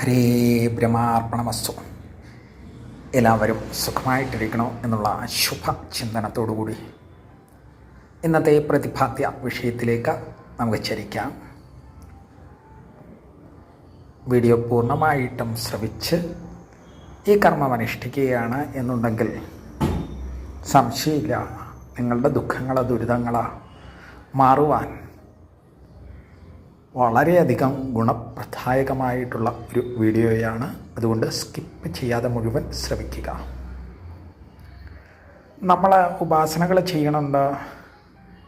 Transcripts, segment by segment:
ഹരേ ബ്രഹ്മാർപ്പണമസ്തു. എല്ലാവരും സുഖമായിട്ടിരിക്കണോ എന്നുള്ള ശുഭ ചിന്തനത്തോടുകൂടി ഇന്നത്തെ പ്രതിഭാദ്യ വിഷയത്തിലേക്ക് നമുക്ക് ചരിക്കാം. വീഡിയോ പൂർണമായിട്ടും ശ്രവിച്ച് ഈ കർമ്മം അനുഷ്ഠിക്കുകയാണ് എന്നുണ്ടെങ്കിൽ സംശയമില്ല. നിങ്ങളുടെ ദുഃഖങ്ങളോ ദുരിതങ്ങളോ മാറുവാൻ വളരെയധികം ഗുണപ്രദായകമായിട്ടുള്ള ഒരു വീഡിയോയാണ്. അതുകൊണ്ട് സ്കിപ്പ് ചെയ്യാതെ മുഴുവൻ ശ്രമിക്കുക നമ്മൾ ഉപാസനകൾ ചെയ്യണമുണ്ട്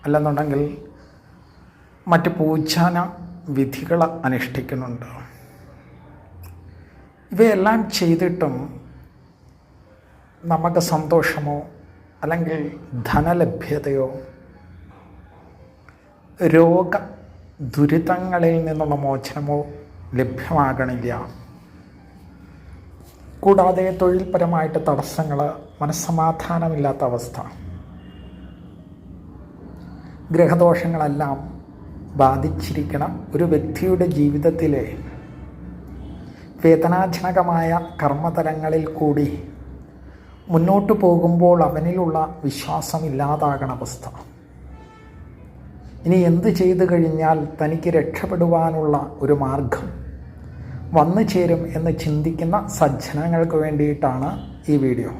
അല്ലെന്നുണ്ടെങ്കിൽ മറ്റ് പൂജാന വിധികൾ അനുഷ്ഠിക്കുന്നുണ്ട്. ഇവയെല്ലാം ചെയ്തിട്ടും നമുക്ക് സന്തോഷമോ അല്ലെങ്കിൽ ധനലഭ്യതയോ രോഗ ദുരിതങ്ങളിൽ നിന്നുള്ള മോചനമോ ലഭ്യമാകണില്ല. കൂടാതെ തൊഴിൽപരമായിട്ട് തടസ്സങ്ങൾ മനസ്സമാധാനമില്ലാത്ത അവസ്ഥ. ഗ്രഹദോഷങ്ങളെല്ലാം ബാധിച്ചിരിക്കണം ഒരു വ്യക്തിയുടെ ജീവിതത്തിലെ വേദനാജനകമായ കർമ്മതലങ്ങളിൽ കൂടി മുന്നോട്ട് പോകുമ്പോൾ അവനിലുള്ള വിശ്വാസം ഇല്ലാതാകണ അവസ്ഥ. ഇനി എന്ത് ചെയ്തു കഴിഞ്ഞാൽ തനിക്ക് രക്ഷപ്പെടുവാനുള്ള ഒരു മാർഗം? വന്നു ചേരും എന്ന് ചിന്തിക്കുന്ന സജ്ജനങ്ങൾക്ക് വേണ്ടിയിട്ടാണ് ഈ വീഡിയോ.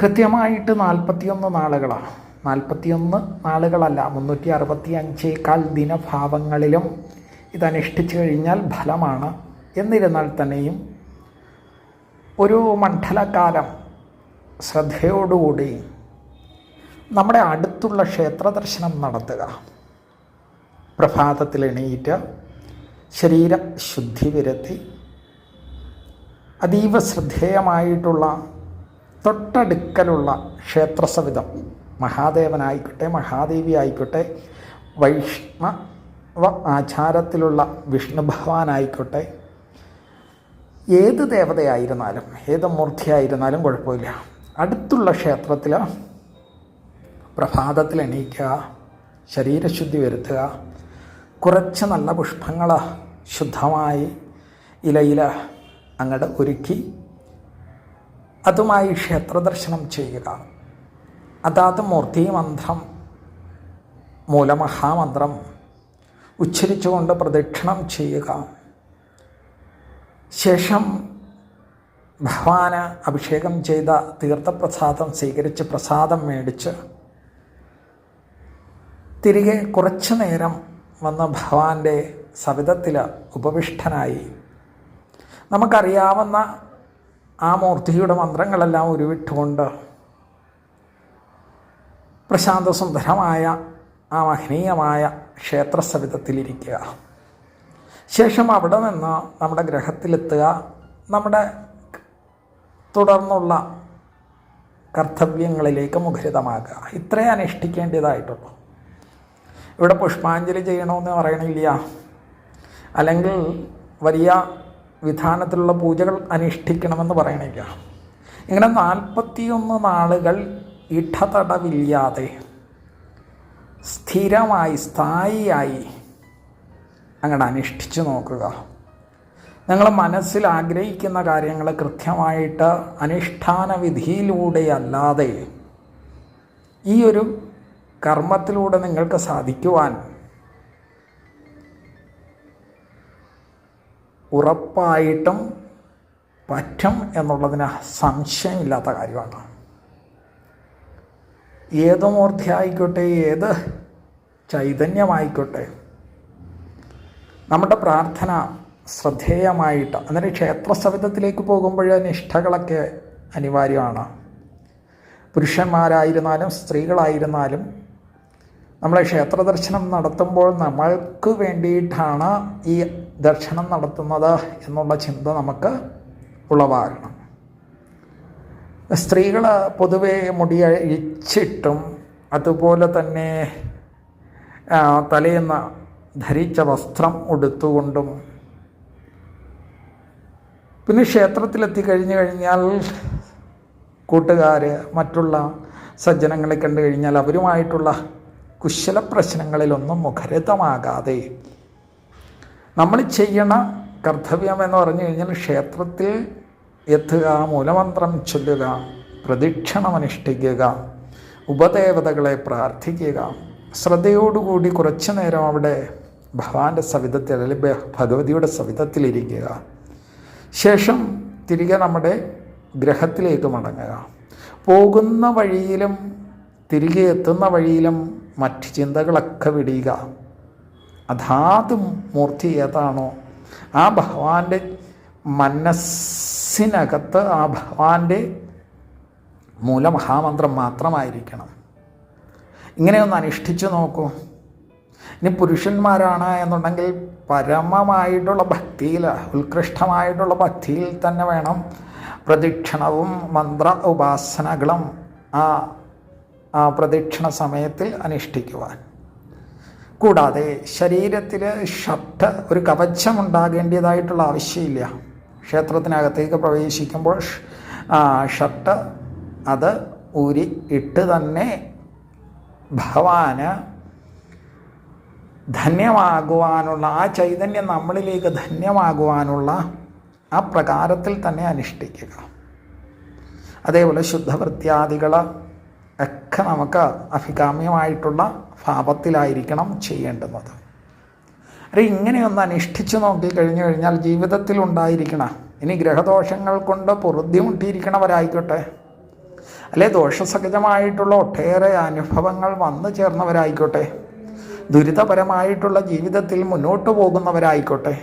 കൃത്യമായിട്ട് നാൽപ്പത്തിയൊന്ന് നാളുകളാണ് നാൽപ്പത്തിയൊന്ന് നാളുകളല്ല മുന്നൂറ്റി അറുപത്തി അഞ്ചേക്കാൾ ദിനഭാവങ്ങളിലും ഇതനുഷ്ഠിച്ചു കഴിഞ്ഞാൽ ഫലമാണ്. എന്നിരുന്നാൽ തന്നെയും ഒരു മണ്ഡലകാലം ശ്രദ്ധയോടുകൂടി നമ്മുടെ അടുത്തുള്ള ക്ഷേത്ര ദർശനം നടത്തുക. പ്രഭാതത്തിൽ എണീറ്റ് ശരീര ശുദ്ധി വരുത്തി അതീവ ശ്രദ്ധേയമായിട്ടുള്ള തൊട്ടടുക്കലുള്ള ക്ഷേത്രസവിധം മഹാദേവനായിക്കോട്ടെ മഹാദേവി ആയിക്കോട്ടെ വൈഷ്ണവ ആചാരത്തിലുള്ള വിഷ്ണു ഭഗവാനായിക്കോട്ടെ ഏത് ദേവതയായിരുന്നാലും ഏത് മൂർത്തിയായിരുന്നാലും കുഴപ്പമില്ല. അടുത്തുള്ള ക്ഷേത്രത്തിൽ പ്രഭാതത്തിൽ എണീക്കുക ശരീരശുദ്ധി വരുത്തുക കുറച്ച് നല്ല പുഷ്പങ്ങൾ ശുദ്ധമായി ഇലയിൽ അങ്ങോട്ട് ഒരുക്കി അതുമായി ക്ഷേത്രദർശനം ചെയ്യുക. അതാത് മൂർത്തി മന്ത്രം മൂലമഹാമന്ത്രം ഉച്ചരിച്ചുകൊണ്ട് പ്രദക്ഷിണം ചെയ്യുക. ശേഷം ഭഗവാന് അഭിഷേകം ചെയ്ത തീർത്ഥപ്രസാദം സ്വീകരിച്ച് പ്രസാദം മേടിച്ച് തിരികെ കുറച്ചു നേരം വന്ന് ഭഗവാന്റെ സവിധത്തിൽ ഉപവിഷ്ടനായി നമുക്കറിയാവുന്ന ആ മൂർത്തിയുടെ മന്ത്രങ്ങളെല്ലാം ഉരുവിട്ടുകൊണ്ട് പ്രശാന്തസുന്ദരമായ ആ മഹനീയമായ ക്ഷേത്രസവിധത്തിലിരിക്കുക ശേഷം അവിടെ നിന്ന് നമ്മുടെ ഗ്രഹത്തിലെത്തുക. നമ്മുടെ തുടർന്നുള്ള കർത്തവ്യങ്ങളിലേക്ക് മുഖരിതമാക്കുക ഇത്രയും അനുഷ്ഠിക്കേണ്ടതായിട്ടുള്ളൂ. ഇവിടെ പുഷ്പാഞ്ജലി ചെയ്യണമെന്ന് പറയണില്ല അല്ലെങ്കിൽ വലിയ വിധാനത്തിലുള്ള പൂജകൾ അനുഷ്ഠിക്കണമെന്ന് പറയണില്ല. ഇങ്ങനെ നാൽപ്പത്തിയൊന്ന് നാളുകൾ ഇടതടവില്ലാതെ സ്ഥിരമായി സ്ഥായിയായി അങ്ങനെ അനുഷ്ഠിച്ചു നോക്കുക. നിങ്ങൾ മനസ്സിൽ ആഗ്രഹിക്കുന്ന കാര്യങ്ങൾ കൃത്യമായിട്ട് അനുഷ്ഠാന വിധിയിലൂടെയല്ലാതെ ഈ ഒരു കർമ്മത്തിലൂടെ നിങ്ങൾക്ക് സാധിക്കുവാൻ ഉറപ്പായിട്ടും പറ്റും എന്നുള്ളതിന് സംശയമില്ലാത്ത കാര്യമാണ്. ഏത് മൂർത്തി ആയിക്കോട്ടെ ഏത് ചൈതന്യമായിക്കോട്ടെ നമ്മുടെ പ്രാർത്ഥന ശ്രദ്ധേയമായിട്ട് അന്നേരം ക്ഷേത്രസവിധത്തിലേക്ക് പോകുമ്പോൾ നിഷ്ഠകളൊക്കെ അനിവാര്യമാണ്. പുരുഷന്മാരായിരുന്നാലും സ്ത്രീകളായിരുന്നാലും നമ്മൾ ക്ഷേത്ര ദർശനം നടത്തുമ്പോൾ നമ്മൾക്ക് വേണ്ടിയിട്ടാണ് ഈ ദർശനം നടത്തുന്നത് എന്നുള്ള ചിന്ത നമുക്ക് ഉളവാകണം. സ്ത്രീകൾ പൊതുവെ മുടിയഴിച്ചിട്ടും അതുപോലെ തന്നെ തലേന്ന് ധരിച്ച വസ്ത്രം ഉടുത്തുകൊണ്ടും പിന്നെ ക്ഷേത്രത്തിലെത്തി കഴിഞ്ഞു കഴിഞ്ഞാൽ കൂട്ടുകാർ മറ്റുള്ള സജ്ജനങ്ങളെ കണ്ടു കഴിഞ്ഞാൽ അവരുമായിട്ടുള്ള കുശല പ്രശ്നങ്ങളിലൊന്നും മുഖരിതമാകാതെ നമ്മൾ ചെയ്യണ കർത്തവ്യം എന്ന് പറഞ്ഞു കഴിഞ്ഞാൽ ക്ഷേത്രത്തിൽ എത്തുക മൂലമന്ത്രം ചൊല്ലുക പ്രദക്ഷിണമനുഷ്ഠിക്കുക ഉപദേവതകളെ പ്രാർത്ഥിക്കുക. ശ്രദ്ധയോടുകൂടി കുറച്ചു നേരം അവിടെ ഭഗവാന്റെ സവിധത്തിൽ അല്ലെങ്കിൽ ഭഗവതിയുടെ സവിധത്തിലിരിക്കുക ശേഷം തിരികെ നമ്മുടെ ഗ്രഹത്തിലേക്ക് മടങ്ങുക. പോകുന്ന വഴിയിലും തിരികെ എത്തുന്ന വഴിയിലും മറ്റ് ചിന്തകളൊക്കെ വിടിയുക അതാത് മൂർത്തി ഏതാണോ ആ ഭഗവാന്റെ മനസ്സിനകത്ത് ആ ഭഗവാന്റെ മൂലമഹാമന്ത്രം മാത്രമായിരിക്കണം. ഇങ്ങനെയൊന്ന് അനുഷ്ഠിച്ചു നോക്കൂ. ഇനി പുരുഷന്മാരാണ് എന്നുണ്ടെങ്കിൽ പരമമായിട്ടുള്ള ഭക്തിയിൽ ഉത്കൃഷ്ടമായിട്ടുള്ള ഭക്തിയിൽ തന്നെ വേണം. പ്രദക്ഷിണവും മന്ത്ര ഉപാസനകളും ആ പ്രദക്ഷിണ സമയത്തിൽ അനുഷ്ഠിക്കുവാൻ. കൂടാതെ ശരീരത്തിൽ ഷട്ട് ഒരു കവചം ഉണ്ടാകേണ്ടതായിട്ടുള്ള ആവശ്യമില്ല. ക്ഷേത്രത്തിനകത്തേക്ക് പ്രവേശിക്കുമ്പോൾ ഷട്ട് അത് ഊരി ഇട്ട് തന്നെ ഭഗവാന് ധന്യമാകുവാനുള്ള ആ ചൈതന്യം നമ്മളിലേക്ക് ധന്യമാകുവാനുള്ള ആ പ്രകാരത്തിൽ തന്നെ അനുഷ്ഠിക്കുക. അതേപോലെ ശുദ്ധവൃത്യാദികൾ ഒക്കെ നമുക്ക് അഭികാമ്യമായിട്ടുള്ള ഭാവത്തിലായിരിക്കണം ചെയ്യേണ്ടുന്നത്. അത് ഇങ്ങനെയൊന്ന് അനുഷ്ഠിച്ചു നോക്കി കഴിഞ്ഞു കഴിഞ്ഞാൽ ജീവിതത്തിൽ ഉണ്ടായിരിക്കണം ഇനി ഗ്രഹദോഷങ്ങൾ കൊണ്ട് പൊറുദ്ധിമുട്ടിയിരിക്കണവരായിക്കോട്ടെ അല്ലെ ദോഷസഹജമായിട്ടുള്ള ഒട്ടേറെ അനുഭവങ്ങൾ വന്നു ചേർന്നവരായിക്കോട്ടെ. ദുരിതപരമായിട്ടുള്ള ജീവിതത്തിൽ മുന്നോട്ട് പോകുന്നവരായിക്കോട്ടെ.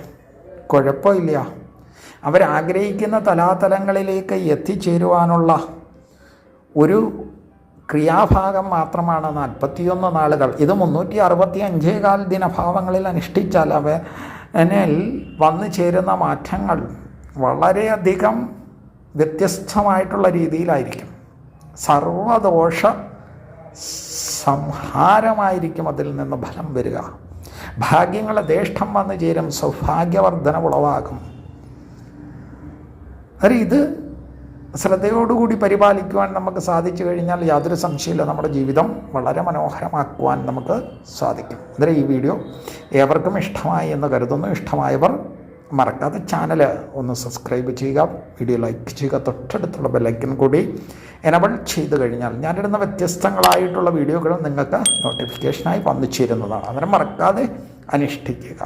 കുഴപ്പമില്ല. അവരാഗ്രഹിക്കുന്ന തലാതലങ്ങളിലേക്ക് എത്തിച്ചേരുവാനുള്ള ഒരു ക്രിയാഭാഗം മാത്രമാണ് നാൽപ്പത്തിയൊന്ന് നാളുകൾ. ഇത് മുന്നൂറ്റി അറുപത്തി അഞ്ചേകാൽ ദിനഭാവങ്ങളിൽ അനുഷ്ഠിച്ചാൽ അവനിൽ വന്നു ചേരുന്ന മാറ്റങ്ങൾ വളരെയധികം വ്യത്യസ്തമായിട്ടുള്ള രീതിയിലായിരിക്കും. സർവദോഷ സംഹാരമായിരിക്കും അതിൽ നിന്ന് ഫലം വരിക. ഭാഗ്യങ്ങളെ ദേഷ്ടം വന്നു ചേരും സൗഭാഗ്യവർദ്ധന ഉളവാകും. അത് ഇത് ശ്രദ്ധയോടുകൂടി പരിപാലിക്കുവാൻ നമുക്ക് സാധിച്ചു കഴിഞ്ഞാൽ യാതൊരു സംശയമില്ല. നമ്മുടെ ജീവിതം വളരെ മനോഹരമാക്കുവാൻ നമുക്ക് സാധിക്കും. അന്നേരം ഈ വീഡിയോ ഏവർക്കും ഇഷ്ടമായി എന്ന് കരുതുന്നു. ഇഷ്ടമായവർ മറക്കാതെ ചാനൽ ഒന്ന് സബ്സ്ക്രൈബ് ചെയ്യുക. വീഡിയോ ലൈക്ക് ചെയ്യുക. തൊട്ടടുത്തുള്ള ബെല്ലൈക്കൻ കൂടി എനബിൾ ചെയ്തു കഴിഞ്ഞാൽ ഞാനിടുന്ന വ്യത്യസ്തങ്ങളായിട്ടുള്ള വീഡിയോകൾ നിങ്ങൾക്ക് നോട്ടിഫിക്കേഷനായി വന്നു ചേരുന്നതാണ്. അന്നേരം മറക്കാതെ അനുഷ്ഠിക്കുക.